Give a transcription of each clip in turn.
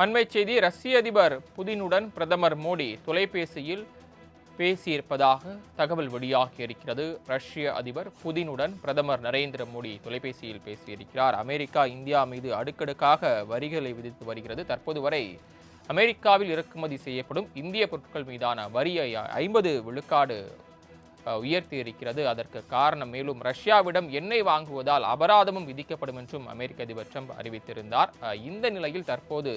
அண்மை செய்தி ரஷ்ய அதிபர் புதினுடன் பிரதமர் மோடி தொலைபேசியில் பேசியிருப்பதாக தகவல் வெளியாகி இருக்கிறது. ரஷ்ய அதிபர் புதினுடன் பிரதமர் நரேந்திர மோடி தொலைபேசியில் பேசியிருக்கிறார். அமெரிக்கா இந்தியா மீது அடுக்கடுக்காக வரிகளை விதித்து வருகிறது. தற்போது வரை அமெரிக்காவில் இறக்குமதி செய்யப்படும் இந்திய பொருட்கள் மீதான வரியை ஐம்பது விழுக்காடு உயர்த்தி இருக்கிறது. அதற்கு காரணம் மேலும் ரஷ்யாவிடம் எண்ணெய் வாங்குவதால் அபராதமும் விதிக்கப்படும் என்றும் அமெரிக்க அதிபர் ட்ரம்ப் அறிவித்திருந்தார். இந்த நிலையில் தற்போது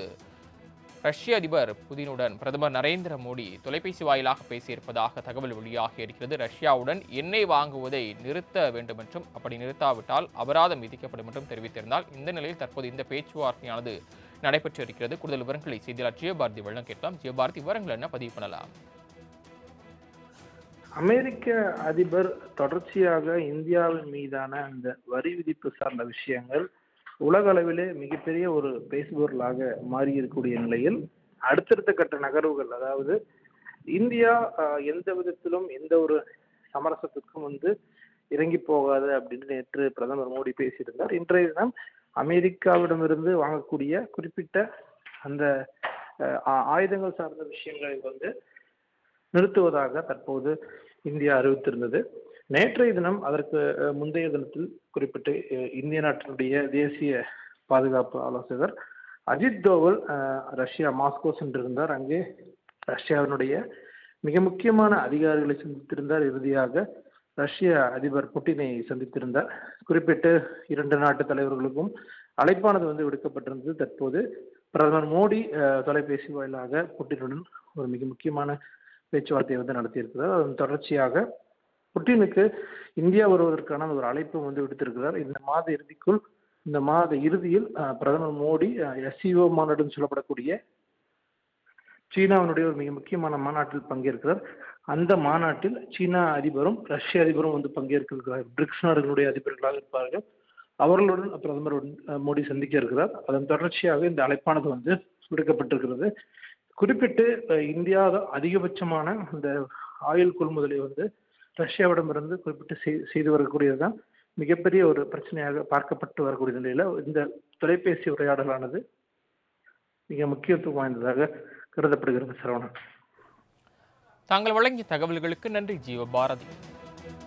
ரஷ்ய அதிபர் புதினுடன் பிரதமர் நரேந்திர மோடி தொலைபேசி வாயிலாக பேசியிருப்பதாக தகவல் வெளியாகி இருக்கிறது. ரஷ்யாவுடன் எண்ணெய் வாங்குவதை நிறுத்த வேண்டும் என்றும் அப்படி நிறுத்தாவிட்டால் அபராதம் விதிக்கப்படும் என்றும் தெரிவித்திருந்தால் இந்த நிலையில் தற்போது இந்த பேச்சுவார்த்தையானது நடைபெற்று இருக்கிறது கூடுதல் விவரங்களை செய்தியாளர் ஜியபாரதி வழங்க கேட்கலாம். ஜியபாரதி விவரங்கள் என்ன பதிவு பண்ணலாம்? அமெரிக்க அதிபர் தொடர்ச்சியாக இந்தியாவின் மீதான அந்த வரி விதிப்பு சார்ந்த விஷயங்கள் உலக அளவிலே மிகப்பெரிய ஒரு பேசுபொருளாக மாறி இருக்கக்கூடிய நிலையில் அடுத்தடுத்த கட்ட நகர்வுகள் அதாவது இந்தியா எந்த விதத்திலும் எந்த ஒரு சமரசத்துக்கும் வந்து இறங்கி போகாது அப்படின்னு நேற்று பிரதமர் மோடி பேசியிருந்தார். இன்றைய தினம் அமெரிக்காவிடமிருந்து வாங்கக்கூடிய குறிப்பிட்ட அந்த ஆ- ஆயுதங்கள் சார்ந்த விஷயங்களை வந்து நிறுத்துவதாக தற்போது இந்தியா அறிவித்திருந்தது. நேற்றைய தினம் அதற்கு முந்தைய தினத்தில் குறிப்பிட்டு இந்திய நாட்டினுடைய தேசிய பாதுகாப்பு ஆலோசகர் அஜித் தோவல் ரஷ்யா மாஸ்கோ சென்றிருந்தார். அங்கே ரஷ்யாவினுடைய மிக முக்கியமான அதிகாரிகளை சந்தித்திருந்தார். இறுதியாக ரஷ்ய அதிபர் புட்டினை சந்தித்திருந்தார். குறிப்பிட்டு இரண்டு நாட்டு தலைவர்களுக்கும் அழைப்பானது வந்து விடுக்கப்பட்டிருந்தது. தற்போது பிரதமர் மோடி தொலைபேசி வாயிலாக புட்டினுடன் ஒரு மிக முக்கியமான பேச்சுவார்த்தையை வந்து நடத்தியிருக்கிறார். அதன் தொடர்ச்சியாக புட்டினுக்கு இந்தியா வருவதற்கான ஒரு அழைப்பு வந்து விடுத்திருக்கிறார். இந்த மாத இறுதிக்குள் இந்த மாத இறுதியில் பிரதமர் மோடி எஸ்இஓ மாநாடுன்னு சொல்லப்படக்கூடிய சீனாவினுடைய ஒரு மிக முக்கியமான மாநாட்டில் பங்கேற்கிறார். அந்த மாநாட்டில் சீனா அதிபரும் ரஷ்ய அதிபரும் வந்து பங்கேற்கிறார் பிரிக்ஸ் நாடுகளுடைய அதிபர்களாக இருப்பார்கள். அவர்களுடன் பிரதமர் மோடி சந்திக்க இருக்கிறார். அதன் தொடர்ச்சியாக இந்த அழைப்பானது வந்து விடுக்கப்பட்டிருக்கிறது. குறிப்பிட்டு அஹ், இந்தியா அதிகபட்சமான இந்த ஆயுள் கொள்முதலை வந்து ரஷ்யாவிடமிருந்து குறிப்பிட்டு செய்- செய்து வரக்கூடியது தான் மிகப்பெரிய ஒரு பிரச்சனையாக பார்க்கப்பட்டு வரக்கூடிய நிலையில் இந்த தொலைபேசி உரையாடலானது மிக முக்கியத்துவம் வாய்ந்ததாக கருதப்படுகிறது சரவணன் தாங்கள் வழங்கிய தகவல்களுக்கு நன்றி ஜீவபாரதி.